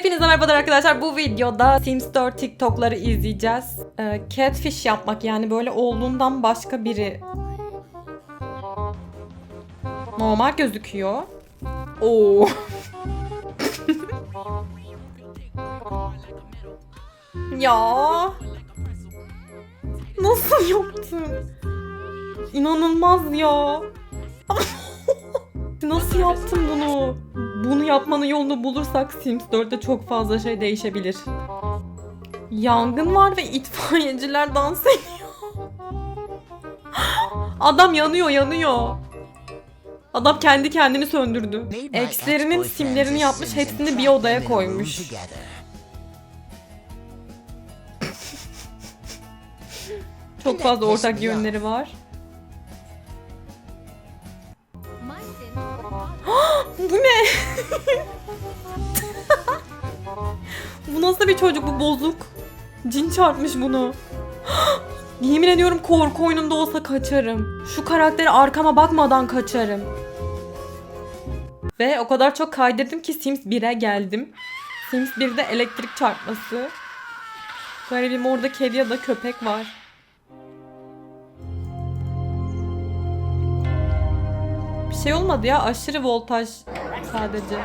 Hepinize merhabalar arkadaşlar. Bu videoda Sims 4 TikTok'ları izleyeceğiz. Ee, catfish yapmak yani böyle olduğundan başka biri normal gözüküyor. Oo. ya. Nasıl yaptın? İnanılmaz ya. Nasıl yaptın bunu? Bunu yapmanın yolunu bulursak Sims 4'te çok fazla şey değişebilir. Yangın var ve itfaiyeciler dans ediyor. Adam yanıyor yanıyor. Adam kendi kendini söndürdü. Ekslerinin simlerini yapmış hepsini bir odaya koymuş. Çok fazla ortak yönleri var. Bir çocuk bu bozuk? Cin çarpmış bunu. Yemin ediyorum korku oyununda olsa kaçarım. Şu karakteri arkama bakmadan kaçarım. Ve o kadar çok kaydırdım ki Sims 1'e geldim. Sims 1'de elektrik çarpması. Garibim orada kedi ya da köpek var. Bir şey olmadı ya aşırı voltaj sadece.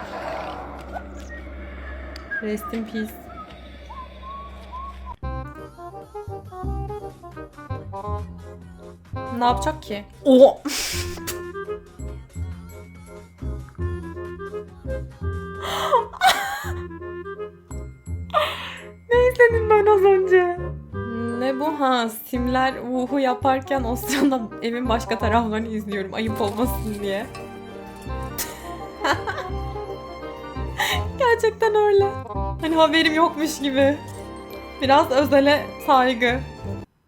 Rest in peace. Ne yapacak ki? O. ne izledim ben az önce? Ne bu ha? Simler uhu yaparken o sırada evin başka taraflarını izliyorum. Ayıp olmasın diye. Gerçekten öyle. Hani haberim yokmuş gibi. Biraz özele saygı.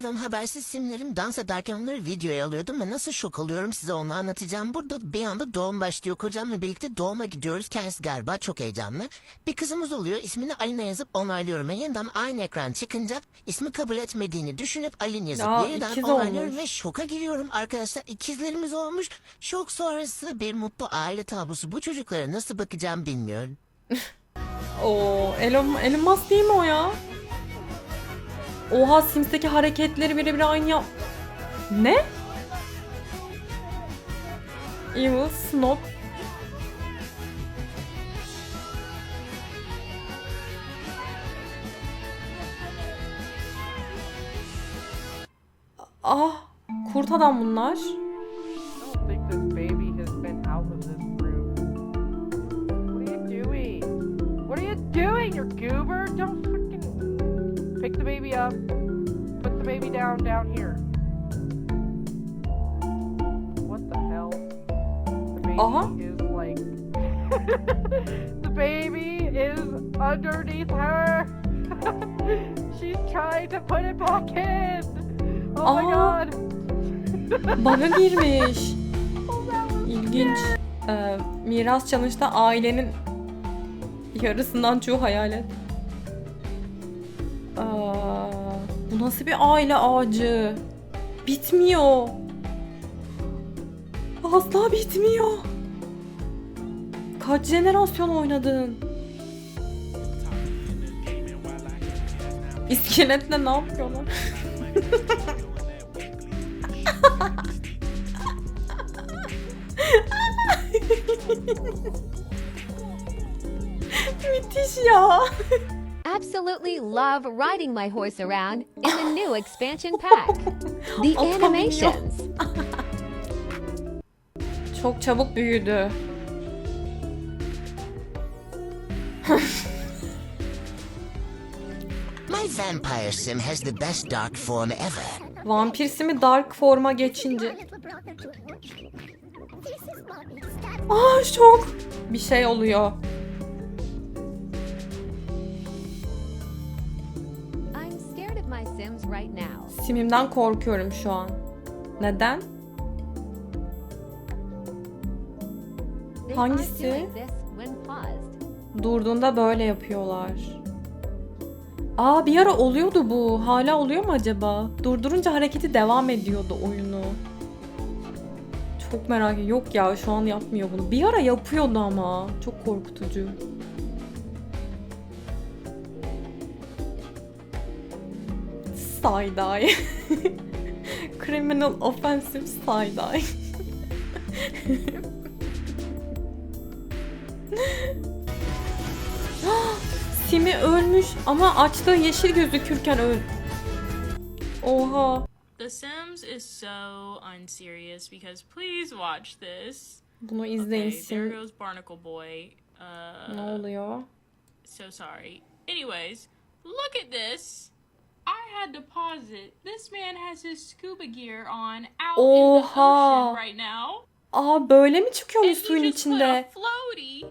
Ben habersiz simlerim dans ederken onları videoya alıyordum ve nasıl şok oluyorum size onu anlatacağım. Burada bir anda doğum başlıyor. Kocamla birlikte doğuma gidiyoruz. Kendisi galiba çok heyecanlı. Bir kızımız oluyor. İsmini Alina yazıp onaylıyorum. Ve yeniden aynı ekran çıkınca ismi kabul etmediğini düşünüp Alin yazıp Ya, yeniden onaylıyorum olmuş. ve şoka giriyorum. Arkadaşlar ikizlerimiz olmuş. Şok sonrası bir mutlu aile tablosu. Bu çocuklara nasıl bakacağım bilmiyorum. Oo, Elon, Elon Musk değil mi o ya? Oha Sims'teki hareketleri birebir aynı yap... Ne? Evil Snob. Ah, kurt adam bunlar. Goober? Don't pick the baby up. Put the baby down down here. What the hell? The baby Uh-huh. is like the baby is underneath her. She's trying to put it back in. Oh my Uh-huh. god. Bug'a girmiş. Oh, İlginç. Ee, miras challenge'da ailenin yarısından çoğu hayalet. Aa, bu nasıl bir aile ağacı? Bitmiyor. Asla bitmiyor. Kaç jenerasyon oynadın? İskeletle ne yapıyorlar? Müthiş ya. Absolutely love riding my horse around in the new expansion pack. The animations. Çok çabuk büyüdü. My vampire sim has the best dark form ever. Vampir simi dark forma geçince. Aa şok. Bir şey oluyor. Simimden korkuyorum şu an. Neden? Hangisi? Durduğunda böyle yapıyorlar. Aa bir ara oluyordu bu. Hala oluyor mu acaba? Durdurunca hareketi devam ediyordu oyunu. Çok merak ediyorum. Yok ya şu an yapmıyor bunu. Bir ara yapıyordu ama. Çok korkutucu. Side-eye. Criminal offensive side-eye. Simi ölmüş ama açtığı yeşil gözükürken öl. Oha. The Sims is so unserious because please watch this. Bunu izleyin Okay, there Sim. goes Barnacle Boy. Uh, Ne oluyor? So sorry. Anyways, look at this. I had to pause it. This man has his scuba gear on out in the Oha. ocean right now. Aa böyle mi And çıkıyormuş he suyun just put a içinde? floaty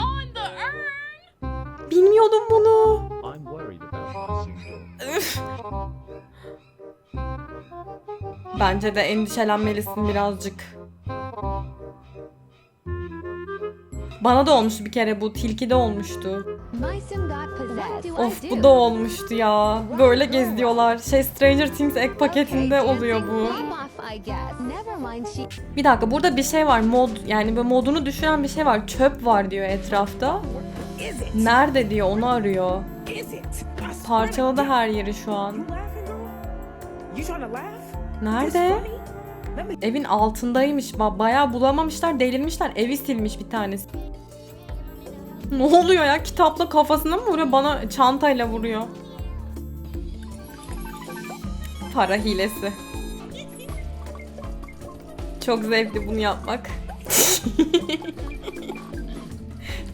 on the urn. Bilmiyordum bunu. I'm worried about my single. Bence de endişelenmelisin birazcık. Bana da olmuştu bir kere bu. Tilki de olmuştu. Of bu da olmuştu ya. Böyle geziyorlar. Şey Stranger Things ek paketinde oluyor bu. Bir dakika burada bir şey var. Mod yani böyle modunu düşüren bir şey var. Çöp var diyor etrafta. Nerede diyor onu arıyor. Parçaladı her yeri şu an. Nerede? Evin altındaymış. Ba- Bayağı bulamamışlar, delirmişler. Evi silmiş bir tanesi. Ne oluyor ya? Kitapla kafasına mı vuruyor? Bana çantayla vuruyor. Para hilesi. Çok zevkli bunu yapmak.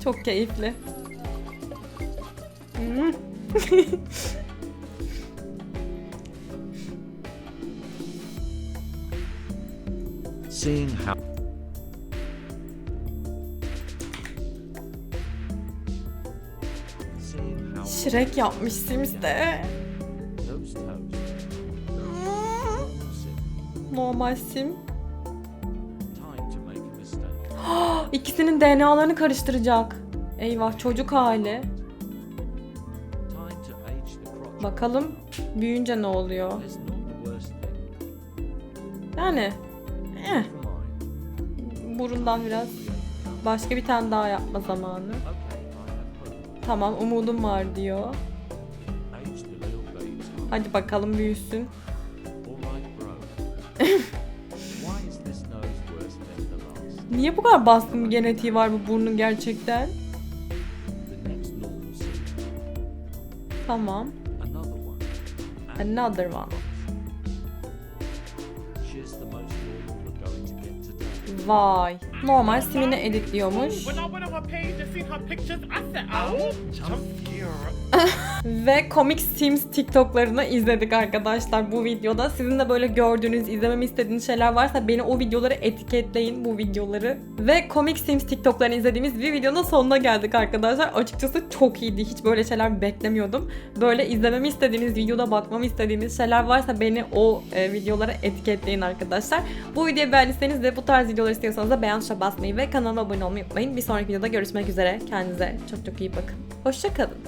Çok keyifli. Hmm. Seeing how Shrek yapmış Sims'te. Normal sim. İkisinin DNA'larını karıştıracak. Eyvah çocuk hali. Bakalım büyüyünce ne oluyor? Yani eh, burundan biraz başka bir tane daha yapma zamanı. Tamam umudum var diyor. Hadi bakalım büyüsün. Niye bu kadar baskın bir genetiği var bu burnun gerçekten? Tamam. Another one. Vay. Normal simini editliyormuş. Ve Comic Sims TikTok'larını izledik arkadaşlar bu videoda. Sizin de böyle gördüğünüz, izlememi istediğiniz şeyler varsa beni o videoları etiketleyin bu videoları. Ve Comic Sims TikTok'larını izlediğimiz bir videonun sonuna geldik arkadaşlar. Açıkçası çok iyiydi. Hiç böyle şeyler beklemiyordum. Böyle izlememi istediğiniz, videoda bakmamı istediğiniz şeyler varsa beni o e, videolara etiketleyin arkadaşlar. Bu videoyu beğendiyseniz de bu tarz videolar istiyorsanız da beğen tuşuna basmayı ve kanalıma abone olmayı unutmayın. Bir sonraki videoda görüşmek üzere. Kendinize çok çok iyi bakın. Hoşçakalın.